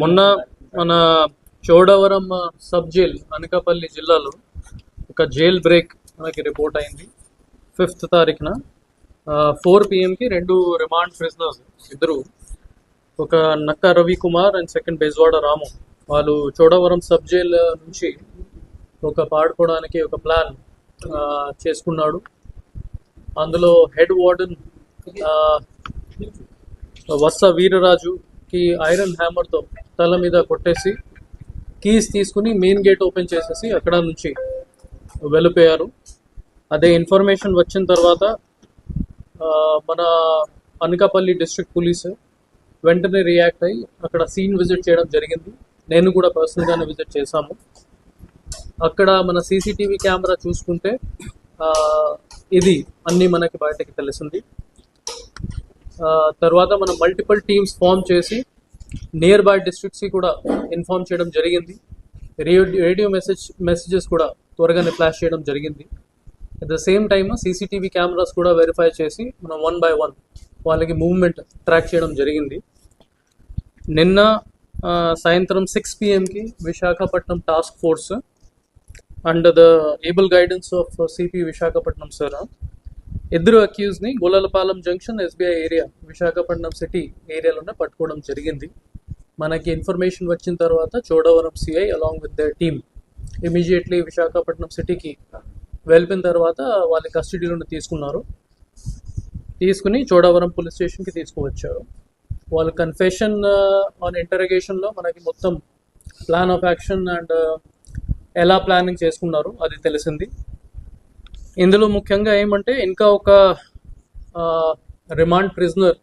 మొన్న మన Chodavaram sub jail Anakapalli జిల్లాలో ఒక జైల్ బ్రేక్ మనకి రిపోర్ట్ అయింది. ఫిఫ్త్ తారీఖున ఫోర్ పిఎంకి రెండు రిమాండ్ ప్రిజనర్స్ ఇద్దరు ఒక నక్క రవి కుమార్ అండ్ సెకండ్ బెజ్వాడ రాము. వాళ్ళు చోడవరం సబ్ జైల్ నుంచి ఒక పాడుకోవడానికి ఒక ప్లాన్ చేసుకున్నాడు. అందులో హెడ్ వార్డెన్ వత్స వీరరాజుకి ఐరన్ హ్యామర్తో తల మీద కొట్టేసి కీస్ తీసుకుని మెయిన్ గేట్ ఓపెన్ చేసేసి అక్కడ నుంచి వెళ్ళిపోయారు. అదే ఇన్ఫర్మేషన్ వచ్చిన తర్వాత మన అనకాపల్లి డిస్ట్రిక్ట్ పోలీసు వెంటనే రియాక్ట్ అయ్యి అక్కడ సీన్ విజిట్ చేయడం జరిగింది. నేను కూడా పర్సనల్గానే విజిట్ చేశాము. అక్కడ మన సీసీటీవీ కెమెరా చూసుకుంటే ఇది అన్నీ మనకి బయటకి తెలిసింది. తర్వాత మనం మల్టిపుల్ టీమ్స్ ఫామ్ చేసి నియర్ బై డిస్ట్రిక్ట్స్కి కూడా ఇన్ఫార్మ్ చేయడం జరిగింది. రేడియో రేడియో మెసేజ్ మెసేజెస్ కూడా త్వరగానే ఫ్లాష్ చేయడం జరిగింది. At the same time CCTV cameras కూడా వెరిఫై చేసి మనం వన్ బై వన్ వాళ్ళకి మూవ్మెంట్ ట్రాక్ చేయడం జరిగింది. నిన్న సాయంత్రం six పిఎంకి Visakhapatnam task force and the able guidance of CP Visakhapatnam sir ఇద్దరు అక్యూజ్ని Golalapalem junction SBI area Visakhapatnam city ఏరియాలోనే పట్టుకోవడం జరిగింది. మనకి ఇన్ఫర్మేషన్ వచ్చిన తర్వాత Chodavaram CI along with the team immediately Visakhapatnam సిటీకి వెళ్ళిన తర్వాత వాళ్ళ కస్టడీలోనే తీసుకున్నారు. తీసుకుని చోడవరం పోలీస్ స్టేషన్కి తీసుకువచ్చారు. వాళ్ళ కన్ఫెషన్ ఆన్ ఇంటరగేషన్లో మనకి మొత్తం ప్లాన్ ఆఫ్ యాక్షన్ అండ్ ఎలా ప్లానింగ్ చేసుకున్నారు అది తెలిసింది. ఇందులో ముఖ్యంగా ఏమంటే ఇంకా ఒక రిమాండ్ ప్రిజనర్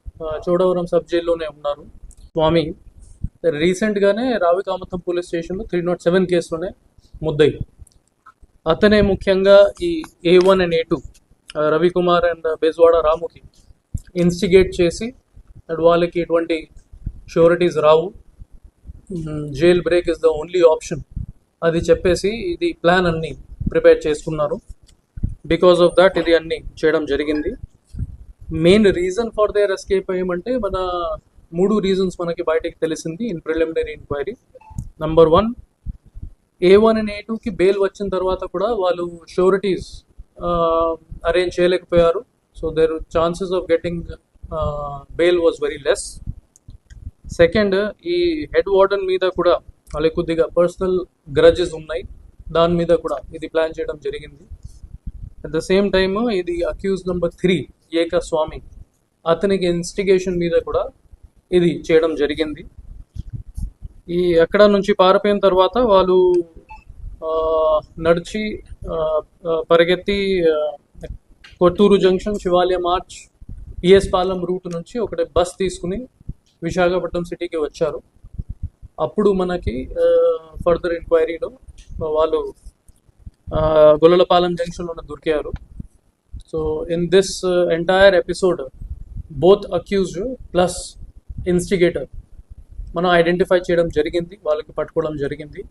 చోడవరం సబ్ జైల్లోనే ఉన్నారు. స్వామి రీసెంట్గానే రావి కామతం పోలీస్ స్టేషన్లో త్రీ నాట్ సెవెన్ కేసులోనే ముద్దయి. అతనే ముఖ్యంగా ఈ A one and A two Ravikumar and Bejwada రాముకి instigate చేసి అండ్ వాళ్ళకి ఎటువంటి sureties Rao. Jail break is the only option. అది చెప్పేసి ఇది ప్లాన్ అన్ని ప్రిపేర్ చేసుకున్నారు. బికాస్ ఆఫ్ దట్ ఇది అన్ని చేయడం జరిగింది. Main reason for their escape ఏమంటే మన మూడు రీజన్స్ మనకి బయటకు తెలిసింది in preliminary enquiry number one A one and A టూకి బెయిల్ వచ్చిన తర్వాత కూడా వాళ్ళు షూరిటీస్ అరేంజ్ చేయలేకపోయారు. So their chances of getting bail was very less second ఈ హెడ్ వార్డెన్ మీద కూడా వాళ్ళకి కొద్దిగా పర్సనల్ గ్రజెస్ ఉన్నాయి. దాని మీద కూడా ఇది ప్లాన్ చేయడం జరిగింది. అట్ ద సేమ్ టైమ్ ఇది అక్యూజ్ నెంబర్ త్రీ ఏక స్వామి అతనికి ఇన్స్టిగేషన్ మీద కూడా ఇది చేయడం జరిగింది. ఈ ఎక్కడ నుంచి పారిపోయిన తర్వాత వాళ్ళు నడిచి పరిగెత్తి కొత్తూరు జంక్షన్ శివాలయం మార్చ్ పిఎస్ పాలెం రూట్ నుంచి ఒకటి బస్ తీసుకుని విశాఖపట్నం సిటీకి వచ్చారు. అప్పుడు మనకి ఫర్దర్ ఎంక్వైరీలో వాళ్ళు గొల్లపాలెం జంక్షన్ జంక్షన్లోనే దొరికారు. So in this entire episode both accused plus instigator మనం ఐడెంటిఫై చేయడం జరిగింది వాళ్ళకి పట్టుకోవడం జరిగింది.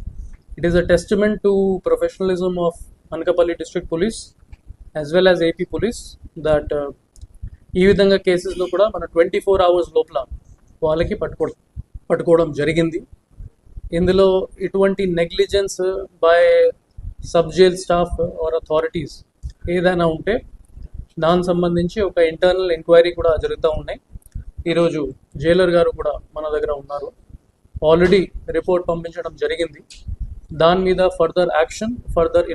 It is a testament to professionalism of Anakapalli district police as well as AP police that ఈ విధంగా కేసెస్లో కూడా మన ట్వంటీ ఫోర్ అవర్స్ లోపల వాళ్ళకి పట్టుకో పట్టుకోవడం జరిగింది. ఇందులో ఇటువంటి negligence by sub jail staff or authorities ఏదైనా ఉంటే దానికి సంబంధించి ఒక ఇంటర్నల్ ఎంక్వైరీ కూడా జరుగుతూ ఉన్నాయి. ఈరోజు జైలర్ గారు కూడా మన దగ్గర ఉన్నారు. ఆల్రెడీ రిపోర్ట్ పంపించడం జరిగింది. దాని మీద ఫర్దర్ యాక్షన్ ఫర్దర్